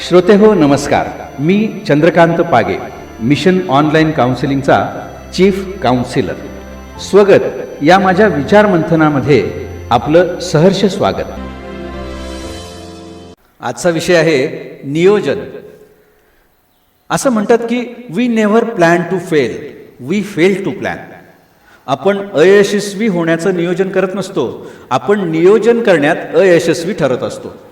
श्रोते हो नमस्कार. मी चंद्रकांत पागे मिशन ऑनलाईन काउन्सिलिंगचा चीफ काउन्सिलर. स्वगत. या माझ्या विचारमंथनामध्ये आपलं सहर्ष स्वागत. आजचा विषय आहे नियोजन. असं म्हणतात की we never plan to fail we fail to plan आपण अयशस्वी होण्याचं नियोजन करत नसतो. आपण नियोजन करण्यात अयशस्वी ठरत असतो.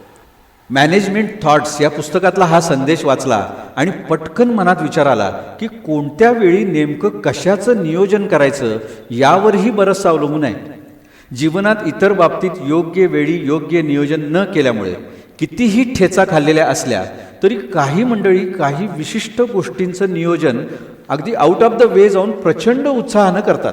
मॅनेजमेंट थॉट्स या पुस्तकातला हा संदेश वाचला आणि पटकन मनात विचार आला की कोणत्या वेळी नेमकं कशाचं नियोजन करायचं यावरही बरंचसं अवलंबून आहे. जीवनात इतर बाबतीत योग्य वेळी योग्य नियोजन न केल्यामुळे कितीही ठेचा खाल्लेल्या असल्या तरी काही मंडळी काही विशिष्ट गोष्टींचं नियोजन अगदी आउट ऑफ द वे जाऊन प्रचंड उत्साहानं करतात.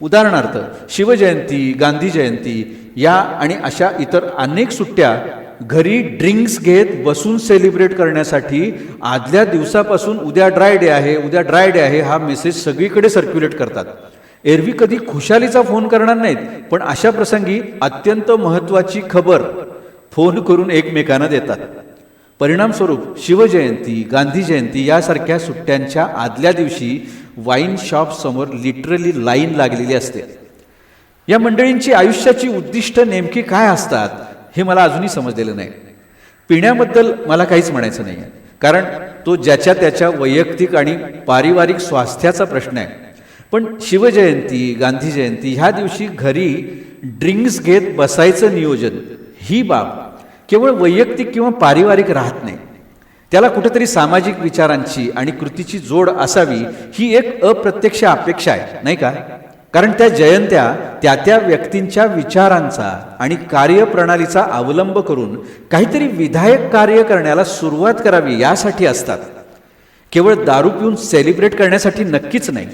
उदाहरणार्थ शिवजयंती गांधी जयंती या आणि अशा इतर अनेक सुट्ट्या घरी ड्रिंक्स घेत बसून सेलिब्रेट करण्यासाठी आदल्या दिवसापासून उद्या ड्राय डे आहे उद्या ड्राय डे आहे हा मेसेज सगळीकडे सर्क्युलेट करतात. एरवी कधी खुशालीचा फोन करणार नाहीत पण अशा प्रसंगी अत्यंत महत्त्वाची खबर फोन करून एकमेकांना देतात. परिणामस्वरूप शिवजयंती गांधी जयंती यासारख्या सुट्ट्यांच्या आदल्या दिवशी वाईन शॉपसमोर लिटरली लाईन लागलेली असते. या मंडळींची आयुष्याची उद्दिष्ट नेमकी काय असतात? हे मला अजूनही समजलेलं नाही. पिण्याबद्दल मला काहीच म्हणायचं नाही कारण तो ज्याच्या त्याच्या वैयक्तिक आणि पारिवारिक स्वास्थ्याचा प्रश्न आहे. पण शिवजयंती गांधी जयंती ह्या दिवशी घरी ड्रिंक्स घेत बसायचं नियोजन ही बाब केवळ वैयक्तिक किंवा पारिवारिक राहत नाही. त्याला कुठेतरी सामाजिक विचारांची आणि कृतीची जोड असावी ही एक अप्रत्यक्ष अपेक्षा आहे नाही का? कारण त्या जयंत्या त्या त्या व्यक्तींच्या विचारांचा आणि कार्यप्रणालीचा अवलंब करून काहीतरी विधायक कार्य करण्याला सुरुवात करावी यासाठी असतात. केवळ दारू पिऊन सेलिब्रेट करण्यासाठी नक्कीच नाही.